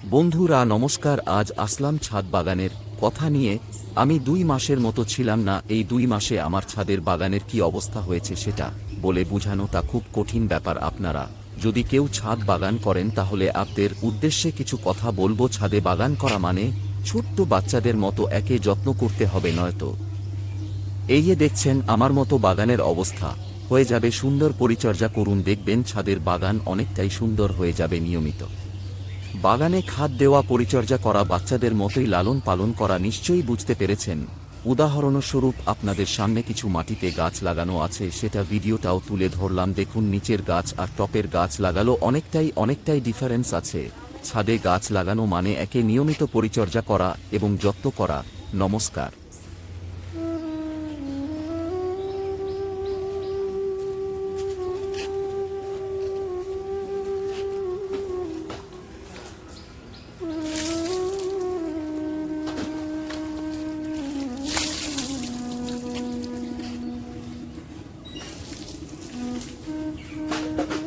বন্ধুরা, নমস্কার। আজ আসলাম ছাদ বাগানের কথা নিয়ে। আমি দুই মাসের মতো ছিলাম না, এই দুই মাসে আমার ছাদের বাগানের কি অবস্থা হয়েছে সেটা বলে বোঝানো তা খুব কঠিন ব্যাপার আপনারা। যদি কেউ ছাদ বাগান করেন তাহলে আপনাদের উদ্দেশ্যে কিছু কথা বলব। ছাদে বাগান করা মানে ছোট্ট বাচ্চাদের মতো একে যত্ন করতে হবে নয়তো। এই দেখছেন, আমার মতো বাগানের অবস্থা। হয়ে যাবে সুন্দর পরিচর্যা করুন, দেখবেন ছাদের বাগান অনেকটাই সুন্দর হয়ে যাবে নিয়মিত। বাগানে খাদ দেওয়া পরিচর্যা করা বাচ্চাদের মতোই লালন পালন করা নিশ্চয়ই বুঝতে পেরেছেন। উদাহরণস্বরূপ আপনাদের সামনে কিছু মাটিতে গাছ লাগানো আছে, সেটা ভিডিওটাও তুলে ধরলাম। দেখুন, নিচের গাছ আর টপের গাছ লাগালো অনেকটাই অনেকটাই ডিফারেন্স আছে। ছাদে গাছ লাগানো মানে একে নিয়মিত পরিচর্যা করা এবং যত্ন করা। নমস্কার। Mm-hmm.